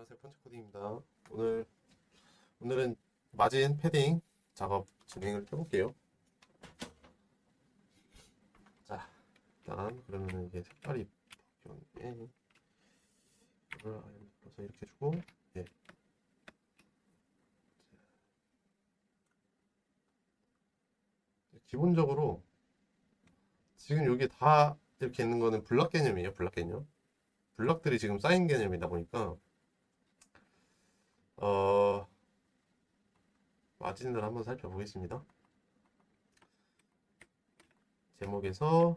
안녕하세요. 펀치코딩입니다. 오늘 오늘은 마진 패딩 작업 진행을 해볼게요. 자 일단 그러면은 이게 색깔이 바뀌었네. 이걸 눌러서 이렇게 주고 예. 기본적으로 지금 여기 다 이렇게 있는 거는 블럭 개념이에요 블럭 개념. 블럭들이 지금 쌓인 개념이다 보니까 어 마진을 한번 살펴보겠습니다. 제목에서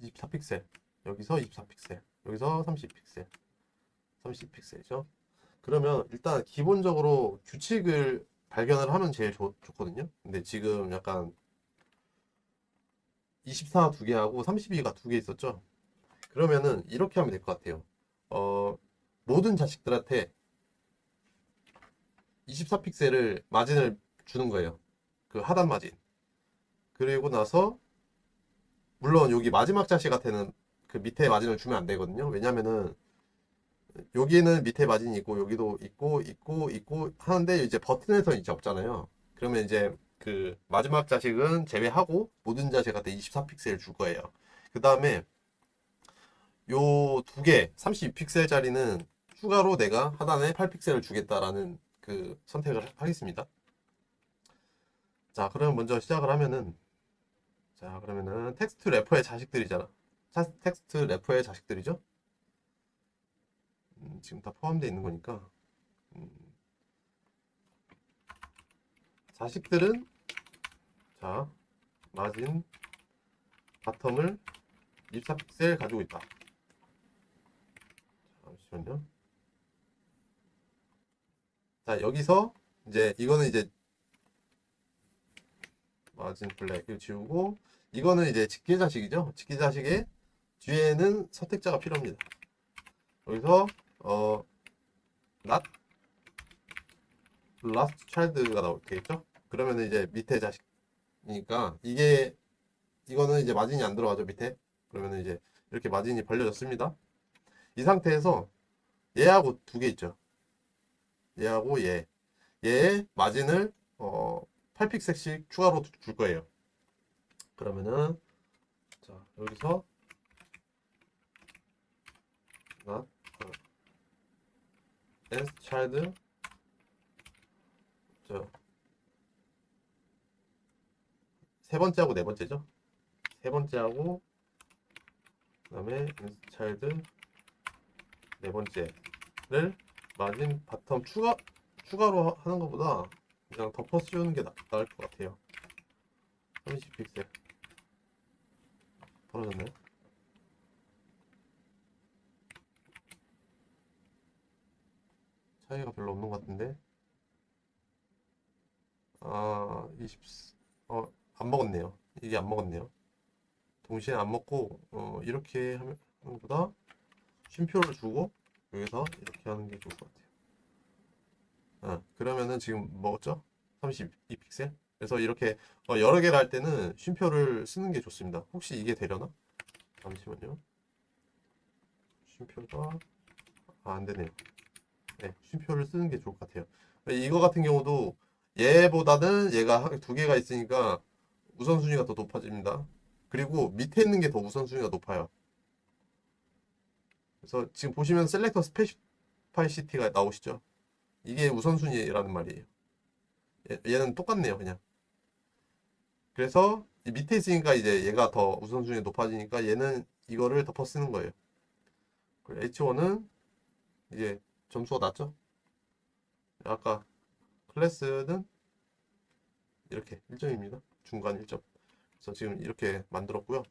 24픽셀 여기서 24픽셀 여기서 30픽셀 30픽셀이죠. 그러면 일단 기본적으로 규칙을 발견을 하면 제일 좋, 좋거든요. 근데 지금 약간 24 두 개 하고 32가 두 개 있었죠. 그러면은 이렇게 하면 될 것 같아요. 어, 모든 자식들한테 24픽셀을 마진을 주는 거예요. 그 하단 마진. 그리고 나서 물론 여기 마지막 자식한테는 그 밑에 마진을 주면 안 되거든요. 왜냐면은 여기는 밑에 마진이 있고 여기도 있고 있고 있고 하는데 이제 버튼 에서는 이제 없잖아요. 그러면 이제 그 마지막 자식은 제외하고 모든 자식한테 24픽셀 줄 거예요. 그 다음에 요 두 개 32픽셀짜리는 추가로 내가 하단에 8픽셀을 주겠다라는 그 선택을 하겠습니다. 자, 그러면 먼저 시작을 하면은 자, 그러면은 텍스트 래퍼의 자식들이잖아. 자, 텍스트 래퍼의 자식들이죠? 음, 지금 다 포함되어 있는 거니까. 음, 자식들은 자, 마진 바텀을 24픽셀 가지고 있다. 잠시만요. 자, 여기서 이제 이거는 이제 마진 블랙 이거 지우고 이거는 이제 직계 자식이죠. 직계 자식의 뒤에는 선택자가 필요합니다. 여기서 어 not last child가 나오겠죠. 그러면 이제 밑에 자식이니까 이게 이거는 이제 마진이 안 들어가죠 밑에. 그러면 이제 이렇게 마진이 벌려졌습니다. 이 상태에서 얘하고 두 개 있죠. 얘하고 얘. 얘의 마진을 어 8픽셀씩 추가로 줄 거예요. 그러면은 자, 여기서 not s child 저세 번째하고 네 번째죠. 세 번째하고 그다음에 s child 네 번째를 마진 바텀 추가 추가로 하- 하는 것보다 그냥 덮어 씌우는 게 나, 나을 것 같아요. 30픽셀 벌어졌나요? 차이가 별로 없는 것 같은데 아 20, 어, 안 먹었네요. 이게 안 먹었네요. 동시에 안 먹고 어, 이렇게 하면 하는 것보다 쉼표를 주고 여기서 이렇게 하는 게 좋을 것 같아요. 아, 그러면은 지금 먹었죠? 32픽셀? 그래서 이렇게 어, 여러 개를 할 때는 쉼표를 쓰는 게 좋습니다. 혹시 이게 되려나? 잠시만요. 쉼표가 아, 안 되네요. 네, 쉼표를 쓰는 게 좋을 것 같아요. 이거 같은 경우도 얘보다는 얘가 한- 두 개가 있으니까 우선순위가 더 높아집니다. 그리고 밑에 있는 게 더 우선순위가 높아요. 그래서 지금 보시면 셀렉터 스페시파이시티가 나오시죠? 이게 우선순위라는 말이에요. 얘, 얘는 똑같네요, 그냥. 그래서 이 밑에 있으니까 이제 얘가 더 우선순위 높아지니까 얘는 이거를 덮어 쓰는 거예요. 그리고 H1은 이제 점수가 낮죠? 아까 클래스는 이렇게 1점입니다. 중간 1점. 그래서 지금 이렇게 만들었고요.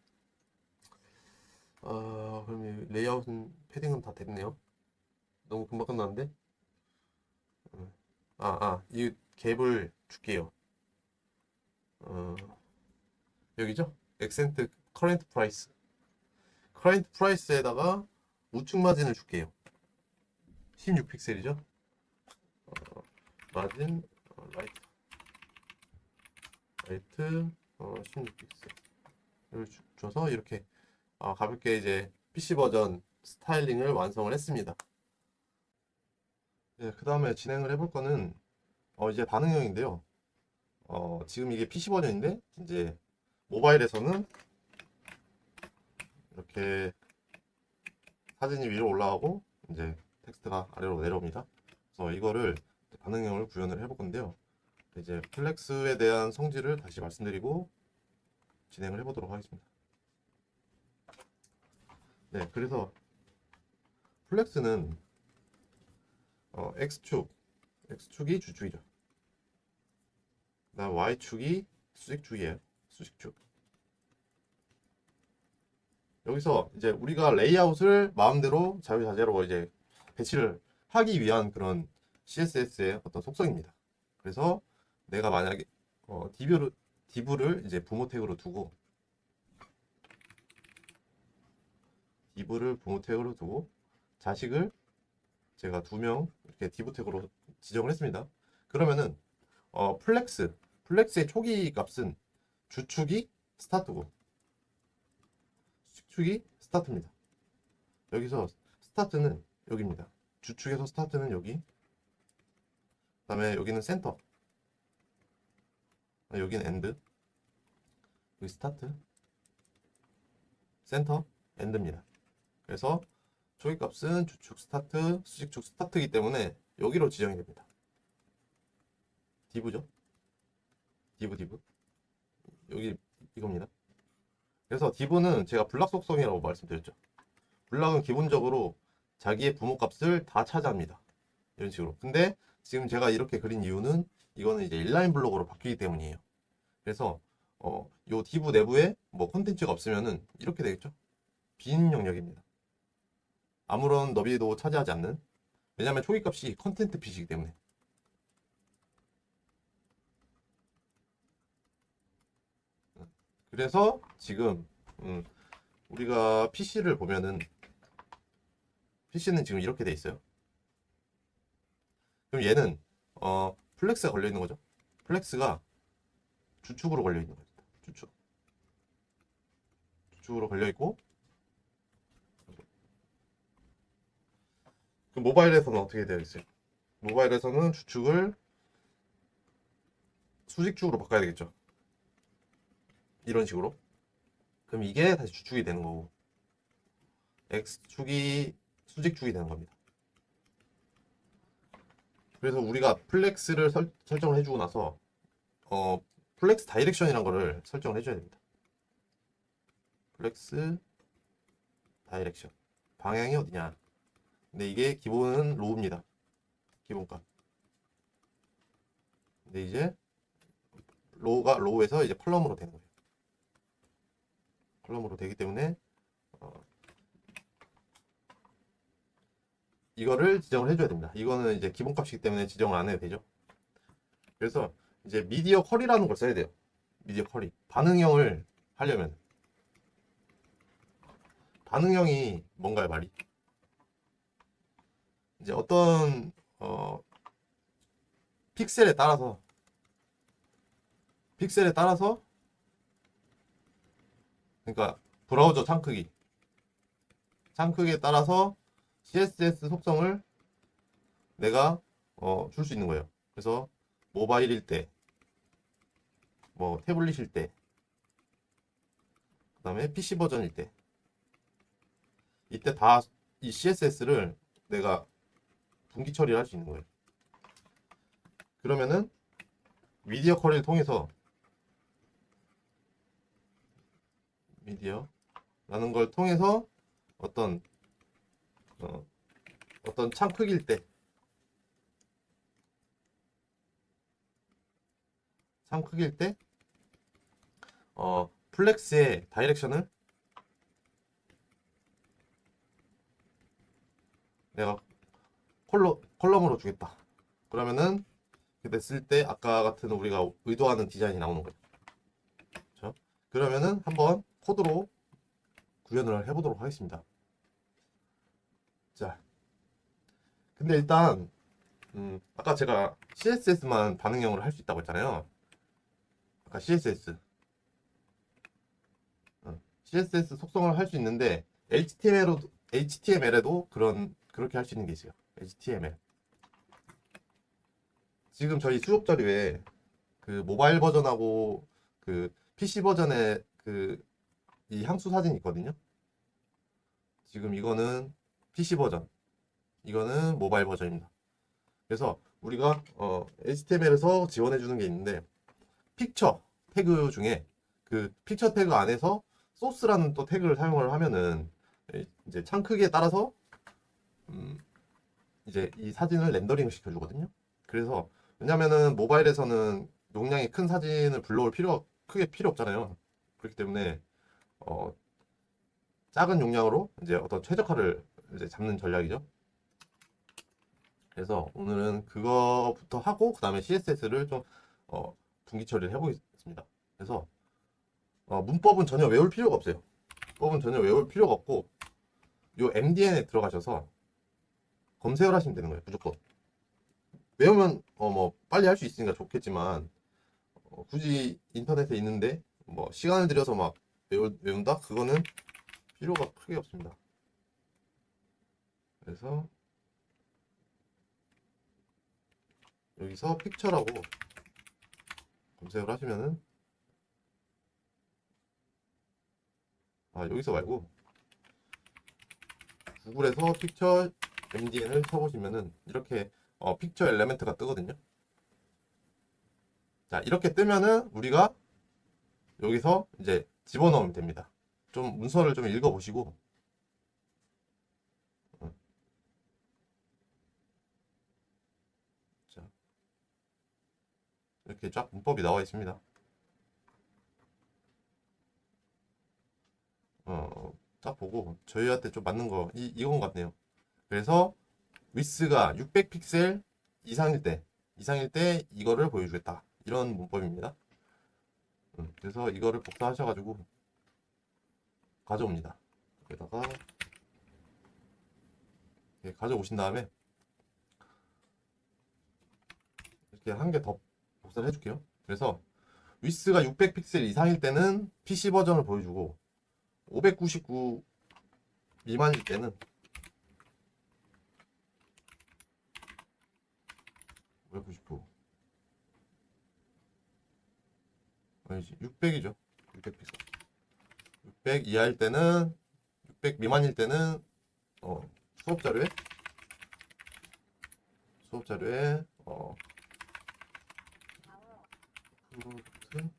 아, 그럼 이 레이아웃은 패딩은 다 됐네요. 너무 금방 끝났는데? 아, 아, 이 갭을 줄게요. 어, 여기죠? 액센트 커렌트 프라이스. 커렌트 프라이스에다가 우측 마진을 줄게요. 16픽셀이죠? 어, 마진 어, 라이트 라이트 어, 16픽셀 을 주- 줘서 이렇게 아, 가볍게 이제 PC 버전 스타일링을 완성을 했습니다. 네, 그 다음에 진행을 해볼 거는 어, 이제 반응형인데요. 어, 지금 이게 PC 버전인데 이제 모바일에서는 이렇게 사진이 위로 올라가고 이제 텍스트가 아래로 내려옵니다. 그래서 이거를 반응형을 구현을 해볼 건데요. 이제 플렉스에 대한 성질을 다시 말씀드리고 진행을 해보도록 하겠습니다. 네, 그래서 플렉스는 어, X축, X축이 주축이죠. 그다음 Y축이 수직축이에요. 수직축. 여기서 이제 우리가 레이아웃을 마음대로 자유자재로 이제 배치를 하기 위한 그런 CSS의 어떤 속성입니다. 그래서 내가 만약에 어, 디뷰를 디브를 이제 부모 태그로 두고 디브를 부모 태그로 두고 자식을 제가 두 명 이렇게 태그로 지정을 했습니다. 그러면은 어, 플렉스 플렉스의 초기 값은 주축이 스타트고 수축이 스타트입니다. 여기서 스타트는 여기입니다. 주축에서 스타트는 여기. 그다음에 여기는 센터. 아, 여기는 엔드. 여기 스타트. 센터, 엔드입니다. 그래서 초기 값은 주축 스타트, 수직축 스타트이기 때문에 여기로 지정이 됩니다. 디브죠? 디브 디브. 여기 이겁니다. 그래서 디브는 제가 블락 속성이라고 말씀드렸죠. 블락은 기본적으로 자기의 부모 값을 다 차지합니다. 이런 식으로. 근데 지금 제가 이렇게 그린 이유는 이거는 이제 인라인 블록으로 바뀌기 때문이에요. 그래서 어, 요 디브 내부에 뭐 콘텐츠가 없으면은 이렇게 되겠죠. 빈 영역입니다. 아무런 너비도 차지하지 않는. 왜냐하면 초기 값이 컨텐트 핏이기 때문에. 그래서 지금 음, 우리가 PC를 보면은 PC는 지금 이렇게 돼 있어요. 그럼 얘는 어, 플렉스가 걸려 있는 거죠. 플렉스가 주축으로 걸려 있는 거죠. 주축. 주축으로 걸려 있고 그 모바일에서는 어떻게 되어 있어요? 모바일에서는 주축을 수직축으로 바꿔야 되겠죠. 이런 식으로. 그럼 이게 다시 주축이 되는 거고 X축이 수직축이 되는 겁니다. 그래서 우리가 플렉스를 설, 설정을 해주고 나서 어, 플렉스 다이렉션이라는 거를 설정을 해줘야 됩니다. 플렉스 다이렉션 방향이 어디냐? 근데 이게 기본은 로우입니다. 기본값. 근데 이제 로우가 로우에서 이제 컬럼으로 되는 거예요. 컬럼으로 되기 때문에 어, 이거를 지정을 해줘야 됩니다. 이거는 이제 기본값이기 때문에 지정을 안 해도 되죠. 그래서 이제 미디어 컬이라는 걸 써야 돼요. 미디어 컬이 반응형을 하려면 반응형이 뭔가요 말이? 이제 어떤 어, 픽셀에 따라서 픽셀에 따라서 그러니까 브라우저 창 크기 창 크기에 따라서 CSS 속성을 내가 어, 줄 수 있는 거예요. 그래서 모바일일 때, 뭐 태블릿일 때, 그 다음에 PC 버전일 때, 이때 다 이 CSS를 내가 분기 처리를 할 수 있는 거예요. 그러면은 미디어 컬을 통해서 미디어라는 걸 통해서 어떤 어, 어떤 창 크기일 때, 창 크기일 때, 어, 플렉스의 다이렉션을 내가 컬러, 컬럼으로 주겠다. 그러면은, 이렇게 됐을 때, 아까 같은 우리가 의도하는 디자인이 나오는 거예요. 그렇죠? 그러면은, 한번 코드로 구현을 해보도록 하겠습니다. 자, 근데 일단 음, 아까 제가 CSS만 반응형으로 할 수 있다고 했잖아요. 아까 CSS, 어, CSS 속성을 할 수 있는데 HTML에도 HTML에도 그런 그렇게 할 수 있는 게 있어요. HTML. 지금 저희 수업 자료에 그 모바일 버전하고 그 PC 버전의 그 이 향수 사진이 있거든요. 지금 이거는 PC 버전, 이거는 모바일 버전입니다. 그래서 우리가 어, HTML에서 지원해 주는 게 있는데 픽처 태그 중에 그 픽처 태그 안에서 소스라는 또 태그를 사용을 하면은 이제 창 크기에 따라서 음, 이제 이 사진을 렌더링 시켜주거든요. 그래서 왜냐면은 모바일에서는 용량이 큰 사진을 불러올 필요 크게 필요 없잖아요. 그렇기 때문에 어, 작은 용량으로 이제 어떤 최적화를 이제 잡는 전략이죠. 그래서 오늘은 그거부터 하고 그 다음에 CSS를 좀 어, 분기 처리를 해보겠습니다. 그래서 어, 문법은 전혀 외울 필요가 없어요. 문법은 전혀 외울 필요가 없고 요 MDN에 들어가셔서 검색을 하시면 되는 거예요. 무조건. 외우면 어 뭐 빨리 할 수 있으니까 좋겠지만 어, 굳이 인터넷에 있는데 뭐 시간을 들여서 막 외우, 외운다? 그거는 필요가 크게 없습니다. 그래서 여기서 픽처라고 검색을 하시면은 아 여기서 말고 구글에서 픽처 MDN을 쳐보시면은 이렇게 어, 픽처 엘레멘트가 뜨거든요. 자 이렇게 뜨면은 우리가 여기서 이제 집어넣으면 됩니다. 좀 문서를 좀 읽어보시고 어. 자 이렇게 쫙 문법이 나와 있습니다. 어, 딱 보고 저희한테 좀 맞는 거 이, 이건 같네요. 그래서 위스가 600 픽셀 이상일 때 이상일 때 이거를 보여주겠다 이런 문법입니다. 음, 그래서 이거를 복사하셔가지고 가져옵니다. 여기다가 이렇게 가져오신 다음에 이렇게 한 개 더 복사를 해줄게요. 그래서 위스가 600 픽셀 이상일 때는 PC 버전을 보여주고 599 미만일 때는 599 아니지 600이죠. 600 픽셀 600 이하일 때는 600 미만일 때는 어, 수업 자료에? 수업 자료에 어, 프로젝트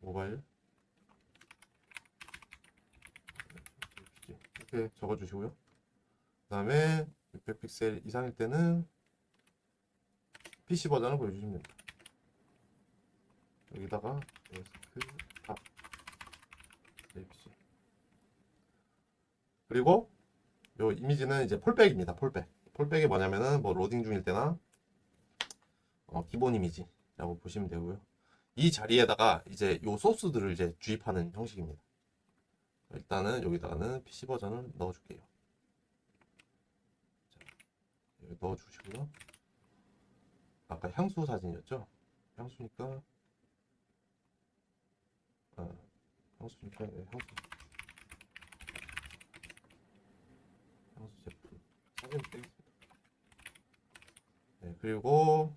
모바일? 이렇게 적어주시고요. 그 다음에 600픽셀 이상일 때는 PC 버전을 보여주시면 됩니다. 여기다가 데스크탑 그리고 요 이미지는 이제 폴백입니다. 폴백. 폴백이 뭐냐면은 뭐 로딩 중일 때나 어, 기본 이미지라고 보시면 되고요. 이 자리에다가 이제 요 소스들을 이제 주입하는 형식입니다. 일단은 여기다가는 PC 버전을 넣어줄게요. 자, 여기 넣어주시고요. 아까 향수 사진이었죠? 향수니까 아, 향수니까 네, 향수 향수 제품 사진 떼겠습니다. 네, 그리고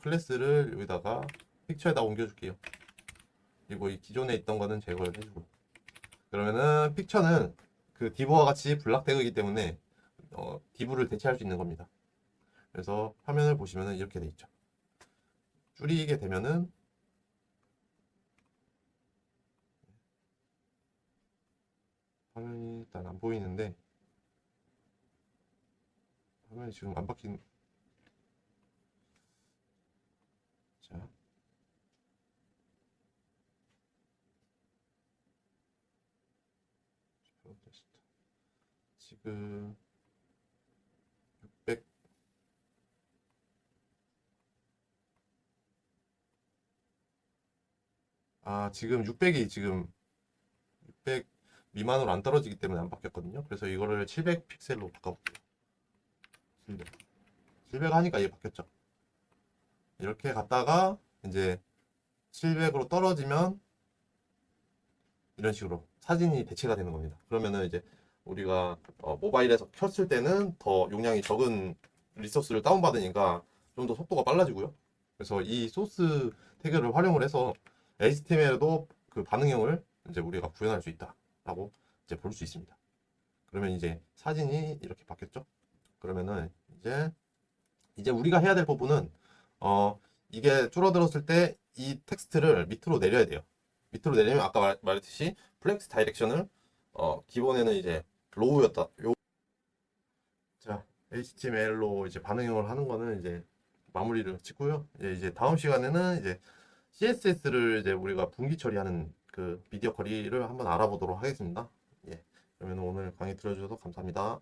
클래스를 여기다가 픽처에다 옮겨줄게요. 그리고 이 기존에 있던 거는 제거를 해주고 그러면은 픽처는 그 디브와 같이 블락 태그이기 때문에 어, 디브를 대체할 수 있는 겁니다. 그래서 화면을 보시면은 이렇게 돼 있죠. 줄이게 되면은 화면이 일단 안 보이는데 화면이 지금 안 바뀐 자. 지금 600 아, 지금 600이 지금 600 미만으로 안 떨어지기 때문에 안 바뀌었거든요. 그래서 이거를 700 픽셀로 바꿔볼게요. 700. 700 하니까 이게 바뀌었죠. 이렇게 갔다가 이제 700으로 떨어지면 이런 식으로 사진이 대체가 되는 겁니다. 그러면은 이제 우리가 어, 모바일에서 켰을 때는 더 용량이 적은 리소스를 다운받으니까 좀 더 속도가 빨라지고요. 그래서 이 소스 태그를 활용을 해서 HTML에도 그 반응형을 이제 우리가 구현할 수 있다라고 이제 볼 수 있습니다. 그러면 이제 사진이 이렇게 바뀌었죠? 그러면은 이제 이제 우리가 해야 될 부분은 어 이게 줄어들었을 때 이 텍스트를 밑으로 내려야 돼요. 밑으로 내리면 아까 말, 말했듯이 플렉스 다이렉션을 어 기본에는 이제 로우였다. 요 자, HTML로 이제 반응형을 하는 거는 이제 마무리를 짓고요. 이제, 이제 다음 시간에는 이제 CSS를 이제 우리가 분기 처리하는 그 미디어 커리를 한번 알아보도록 하겠습니다. 예. 그러면 오늘 강의 들어주셔서 감사합니다.